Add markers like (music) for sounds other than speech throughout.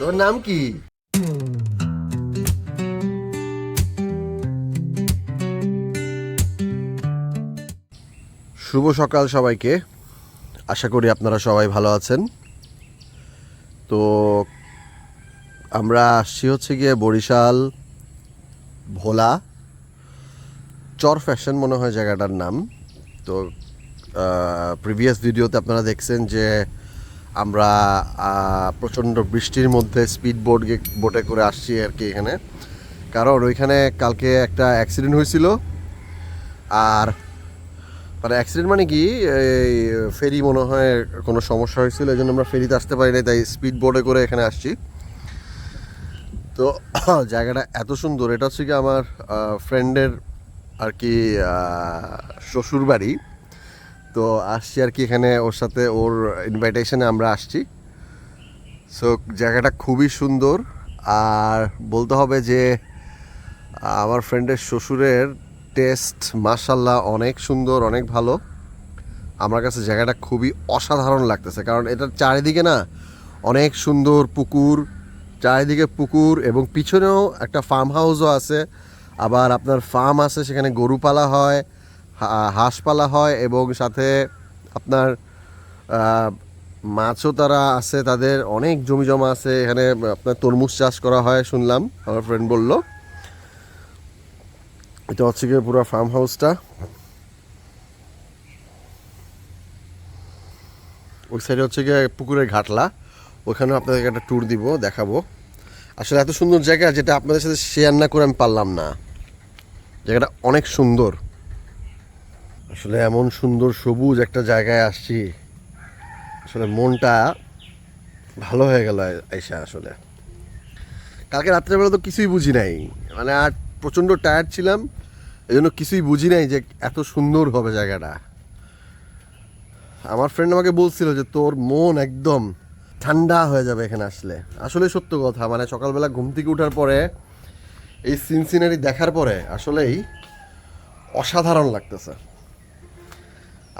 তোর নাম কি? শুভ সকাল সবাইকে। আশা করি আপনারা সবাই ভালো আছেন। তো আমরা আসছি হচ্ছে গিয়ে বরিশাল, ভোলা, চর ফ্যাশন মনে হয় জায়গাটার নাম। তো প্রিভিয়াস ভিডিওতে আপনারা দেখছেন যে আমরা প্রচণ্ড বৃষ্টির মধ্যে স্পিড বোট বোটে করে আসছি আর কি এখানে। কারণ ওইখানে কালকে একটা অ্যাক্সিডেন্ট হয়েছিল। আর মানে অ্যাক্সিডেন্ট মানে কি? এই ফেরি মনে হয় কোনো সমস্যা হয়েছিল এই জন্য আমরা ফেরিতে আসতে পারি নাই, তাই স্পিড বোটে করে এখানে আসছি। তো (clears throat) জায়গাটা এত সুন্দর, এটা হচ্ছে কি আমার ফ্রেন্ডের আর কি শ্বশুর বাড়ি তো আসছি আর কি এখানে ওর সাথে, ওর ইনভাইটেশনে আমরা আসছি। সো জায়গাটা খুবই সুন্দর। আর বলতে হবে যে, আমার ফ্রেন্ডের শ্বশুরের টেস্ট মার্শাল্লাহ অনেক সুন্দর, অনেক ভালো। আমার কাছে জায়গাটা খুবই অসাধারণ লাগতেছে। কারণ এটার চারিদিকে না অনেক সুন্দর পুকুর, চারিদিকে পুকুর এবং পিছনেও একটা ফার্ম হাউসও আছে। আবার আপনার ফার্ম আছে, সেখানে গরু পালা হয়। হাঁস পালা হয় এবং সাথে আপনার মাছও তারা আছে, তাদের অনেক জমি জমা আছে, এখানে আপনার তরমুজ চাষ করা হয় শুনলাম, আমার ফ্রেন্ড বলল। এটা হচ্ছে গিয়ে পুরো ফার্ম হাউসটা ওই সাইডে হচ্ছে গিয়ে পুকুরের ঘাটলা ওখানে আপনাদেরকে একটা ট্যুর দিব, দেখাবো। আসলে এত সুন্দর জায়গা যেটা আপনাদের সাথে শেয়ার না করে আমি পারলাম না। জায়গাটা অনেক সুন্দর। আসলে এমন সুন্দর সবুজ একটা জায়গায় আসছি। আসলে মনটা ভালো হয়ে গেল আইসা আসলে। কালকে রাত্রেবেলা তো কিছুই বুঝি নাই। মানে আর প্রচণ্ড টায়ার্ড ছিলাম এই জন্য কিছুই বুঝি নাই যে এত সুন্দর হবে জায়গাটা। আমার ফ্রেন্ড আমাকে বলছিল যে তোর মন একদম ঠান্ডা হয়ে যাবে এখানে আসলে। আসলে সত্য কথা মানে সকালবেলা ঘুম থেকে ওঠার পরে, এই সিন সিনারি দেখার পরে আসলেই অসাধারণ লাগতেছে।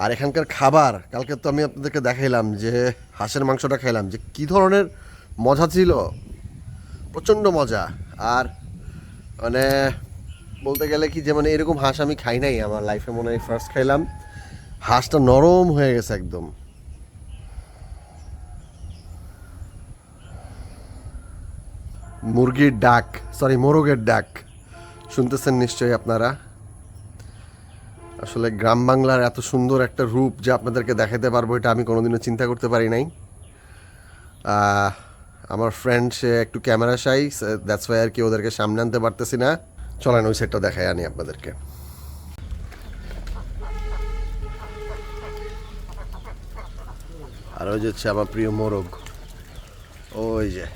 আর এখানকার খাবার, কালকে তো আমি আপনাদেরকে দেখাইলাম যে হাঁসের মাংসটা খাইলাম যে কি ধরনের মজা ছিল। প্রচণ্ড মজা। আর মানে বলতে গেলে কি যে মানে এরকম হাঁস আমি খাই নাই আমার লাইফে মনে হয় ফার্স্ট খাইলাম। হাঁসটা নরম হয়ে গেছে একদম। মুরগির ডাক সরি মোরগের ডাক। শুনতেছেন নিশ্চয়ই আপনারা। আসলে গ্রাম বাংলার এত সুন্দর একটা রূপ যে আপনাদেরকে দেখাতে পারব, এটা আমি কোনোদিনও চিন্তা করতে পারি নাই। আমার ফ্রেন্ড সে একটু ক্যামেরা সাই দ্যাটস ওয়াই আর কি ওদেরকে সামনে আনতে পারতেছি না। চলেন ওই সেটটা দেখাই আনি আপনাদেরকে। আর ওই যে হচ্ছে আমার প্রিয় মোরগ। ওই যে।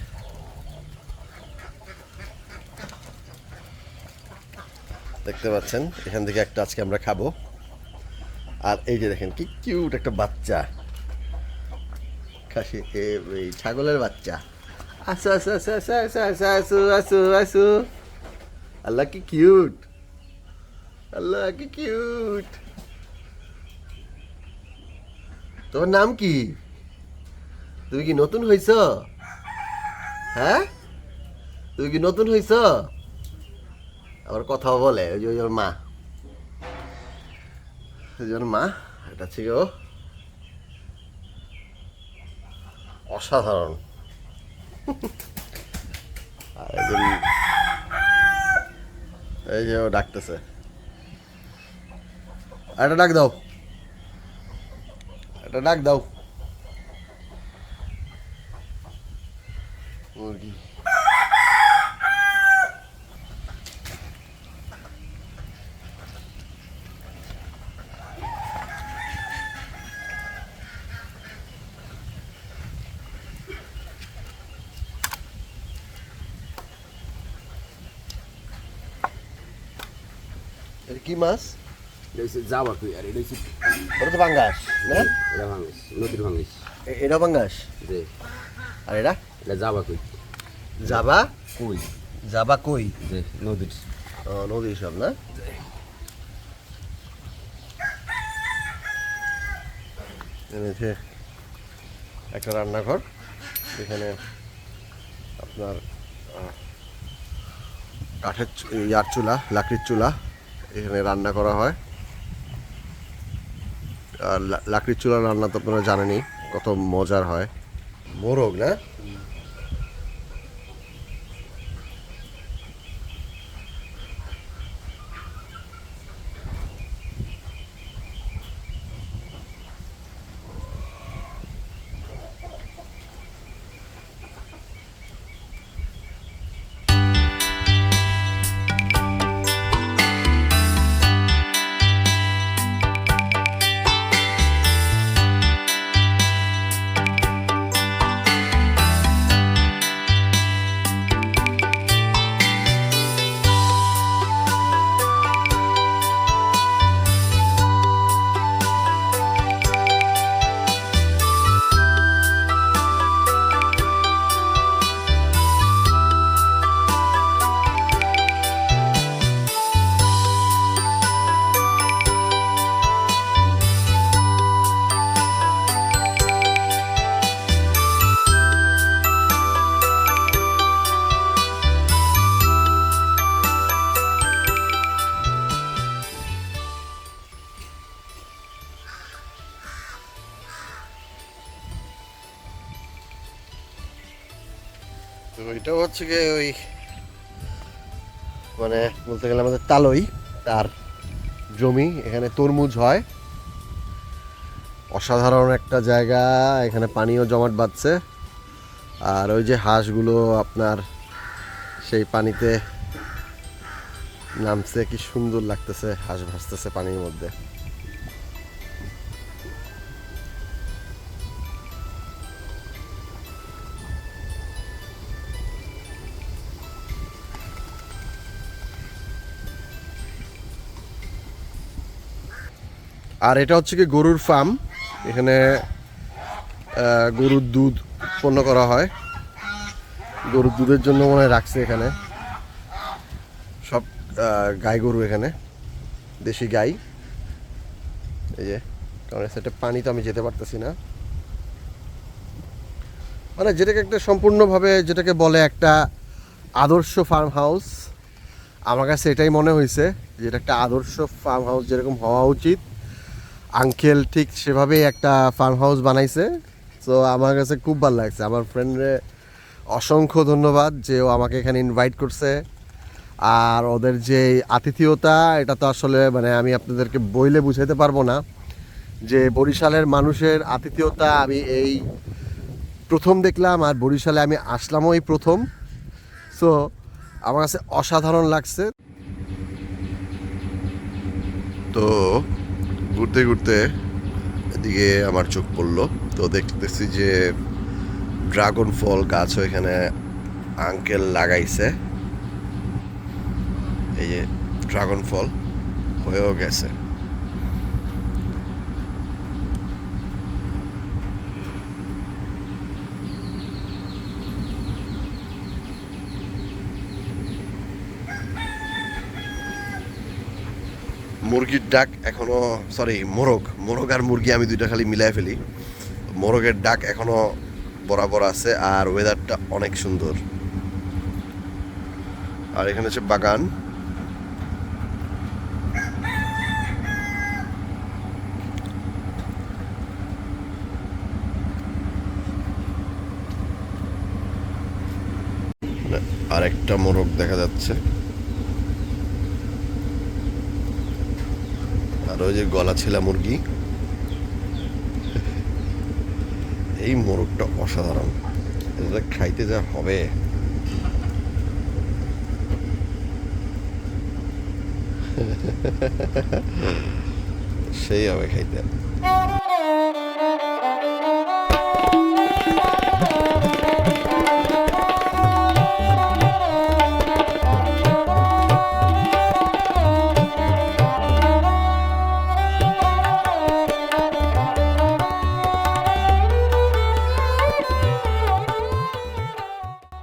দেখতে পাচ্ছেন? এখান থেকে একটা আজকে আমরা খাব। আর এই যে দেখেন, কি কিউট একটা বাচ্চা। খাসি এই ছাগলের বাচ্চা। আসো আসো আসো আসো আসো আসো আসো আসো আসো। আল্লাহ কি কিউট আল্লাহ কি কিউট তোমার নাম কি? তুমি কি নতুন হইছ? হ্যাঁ? তুমি কি নতুন হইছ? আবার কথাও বলে, ওই যে ওই ওর মা। ওই মা, এটা ছিল অসাধারণ। এই যে- ও ডাকতেছে। একটা ডাক দাও। একটা ডাক দাও। মুরগি এটা কি মাছ এটা হচ্ছে জাবা আর এটা হচ্ছে তো না এটা নদীর ভাঙিস এ- এটা পাঙ্গাস যে আর এটা এটা জাবা কই জাবা কই জাবা কই যে নদীর ও নদীর সব না এনেছে একটা রান্নাঘর এখানে আপনার কাঠের ইয়ার চুলা লাকড়ির চুলা এখানে রান্না করা হয়। আর লাকড়ির চুলা রান্না তো আপনারা জানেনি কত মজার হয়। মোরগ না? হচ্ছে ওই মানে বলতে গেলে আমাদের তালই তার জমি, এখানে তরমুজ হয়। অসাধারণ একটা জায়গা, এখানে পানিও জমাট বাঁধছে। আর ওই যে হাঁসগুলো আপনার সেই পানিতে নামছে, কি সুন্দর লাগতেছে, হাঁস ভাসতেছে পানির মধ্যে। আর এটা হচ্ছে কি গরুর ফার্ম। এখানে গরুর দুধ উৎপন্ন করা হয়। গরুর দুধের জন্য মনে হয় রাখছে এখানে। সব গাই গরু এখানে। দেশি গাই। এই যে, কারণ সেটা পানি তো আমি যেতে পারতেছি না। মানে যেটাকে একটা সম্পূর্ণভাবে যেটাকে বলে একটা আদর্শ ফার্ম হাউস আমার কাছে এটাই মনে হয়েছে যে এটা একটা আদর্শ ফার্ম হাউস যেরকম হওয়া উচিত। আঙ্কেল ঠিক সেভাবেই একটা ফার্ম হাউস বানাইছে। তো আমার কাছে খুব ভালো লাগছে। আমার ফ্রেন্ডরে অসংখ্য ধন্যবাদ যে ও আমাকে এখানে ইনভাইট করছে। আর ওদের যে আতিথিয়তা, এটা তো আসলে মানে আমি আপনাদেরকে বইলে বুঝাইতে পারব না। যে বরিশালের মানুষের আতিথিয়তা আমি এই প্রথম দেখলাম আর বরিশালে আমি আসলামও এই প্রথম। সো আমার কাছে অসাধারণ লাগছে। তো ঘুরতে ঘুরতে এদিকে আমার চোখ পড়ল। তো দেখতেছি যে ড্রাগন ফল গাছ এখানে আঙ্কেল লাগাইছে। এই যে ড্রাগন ফল হয়েও গেছে। মুরগির ডাক এখনও সরি মোরগ। মোরগ আর মুরগি আমি দুইটা খালি মিলাই ফেলি। মোরগের ডাক এখনও বরাবর আছে আর ওয়েদারটা অনেক সুন্দর। আর এখানে হচ্ছে বাগান। আর একটা মোরগ দেখা যাচ্ছে। ওই যে গলা ছেলা মুরগি। এই মোরগটা অসাধারণ। এটা খাইতে যা হবে। সেই হবে খাইতে।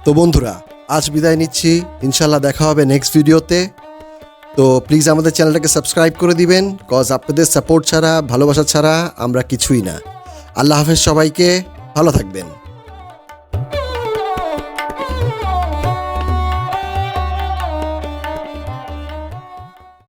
তো বন্ধুরা, আজ বিদায় নিচ্ছি। ইনশাল্লাহ দেখা হবে নেক্সট ভিডিওতে তো প্লিজ আমাদের চ্যানেলটাকে সাবস্ক্রাইব করে দিবেন কজ আপনাদের সাপোর্ট ছাড়া, ভালোবাসা ছাড়া আমরা কিছুই না। আল্লাহ হাফেজ সবাইকে, ভালো থাকবেন।